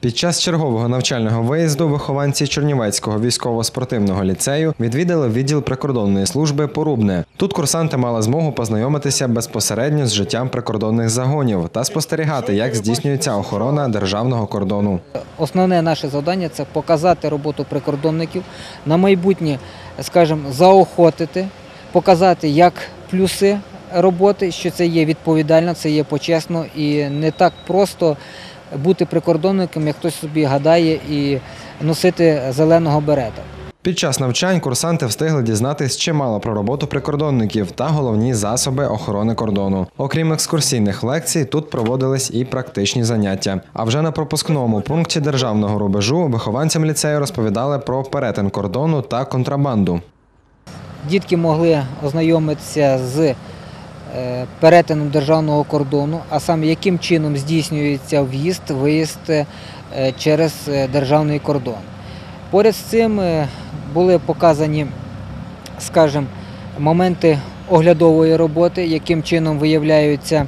Під час чергового навчального виїзду вихованці Чернівецького військово-спортивного ліцею відвідали відділ прикордонної служби Порубне. Тут курсанти мали змогу познайомитися безпосередньо з життям прикордонних загонів та спостерігати, як здійснюється охорона державного кордону. Основне наше завдання це показати роботу прикордонників на майбутнє, скажімо, заохотити, показати як плюси роботи, що це є відповідально, це є почесно і не так просто бути прикордонником, як хтось собі гадає, і носити зеленого берета. Під час навчань курсанти встигли дізнатись чимало про роботу прикордонників та головні засоби охорони кордону. Окрім екскурсійних лекцій, тут проводились і практичні заняття. А вже на пропускному пункті державного рубежу вихованцям ліцею розповідали про перетин кордону та контрабанду. Дітки могли ознайомитися з перетином державного кордону, а саме яким чином здійснюється в'їзд, виїзд е, через е, державний кордон. Поряд з цим е, були показані, скажімо, моменти оглядової роботи, яким чином виявляються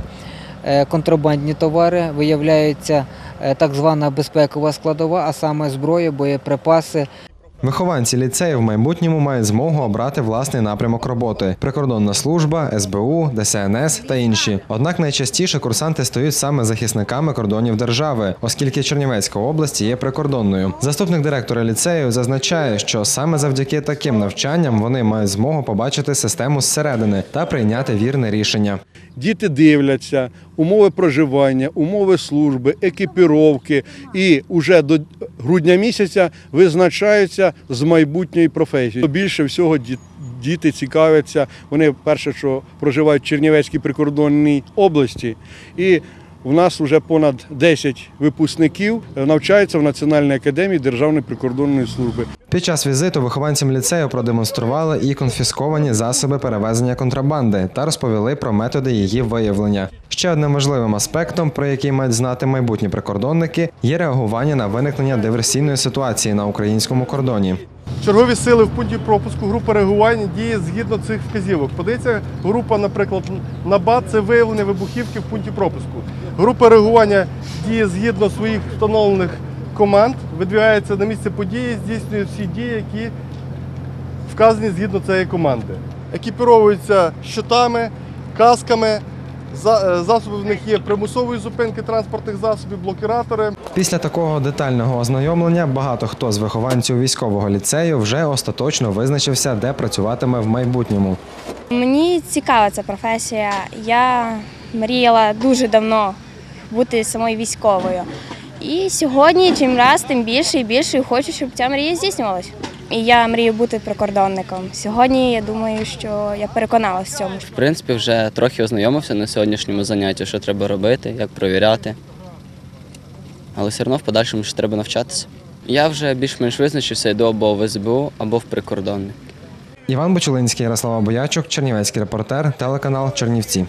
е, контрабандні товари, виявляється е, так звана безпекова складова, а саме зброя, боєприпаси, Вихованці ліцею в майбутньому мають змогу обрати власний напрямок роботи: прикордонна служба, СБУ, ДСНС та інші. Однак найчастіше курсанти стають саме захисниками кордонів держави, оскільки Чернівецька область є прикордонною. Заступник директора ліцею зазначає, що саме завдяки таким навчанням вони мають змогу побачити систему зсередини та прийняти вірне рішення. Діти дивляться умови проживання, умови служби, екіпіровки і вже до грудня місяця визначаються з майбутньої професії. Більше всього діти цікавляться. Вони перше, що проживають в Чернівецькій прикордонній області, і у нас вже понад 10 випускників навчаються в Національній академії Державної прикордонної служби. Під час візиту вихованцям ліцею продемонстрували і конфісковані засоби перевезення контрабанди та розповіли про методи її виявлення. Ще одним важливим аспектом, про який мають знати майбутні прикордонники, є реагування на виникнення диверсійної ситуації на українському кордоні. Чергові сили в пункті пропуску група реагування діє згідно цих вказівок. Подається група, наприклад, на БАТ це виявлення вибухівки в пункті пропуску. Група реагування діє згідно своїх встановлених команд, видвигається на місце події, здійснює всі дії, які вказані згідно цієї команди. Екіпіровуються щитами, касками. Е, Засоби в них є примусової зупинки транспортних засобів, блокіратори. Після такого детального ознайомлення багато хто з вихованців військового ліцею вже остаточно визначився, де працюватиме в майбутньому. Мені цікава ця професія. Я мріяла дуже давно бути самою військовою. І сьогодні, чим раз, тим більше і більше хочу, щоб ця мрія здійснювалася. І я мрію бути прикордонником. Сьогодні я думаю, що я переконалася в цьому. В принципі, вже трохи ознайомився на сьогоднішньому занятті, що треба робити, як провіряти. Але все одно в подальшому ще треба навчатися. Я вже більш-менш визначився, йду або в СБУ, або в прикордонник. Іван Бочулинський, Ярослава Боячук, Чернівецький репортер, телеканал Чернівці.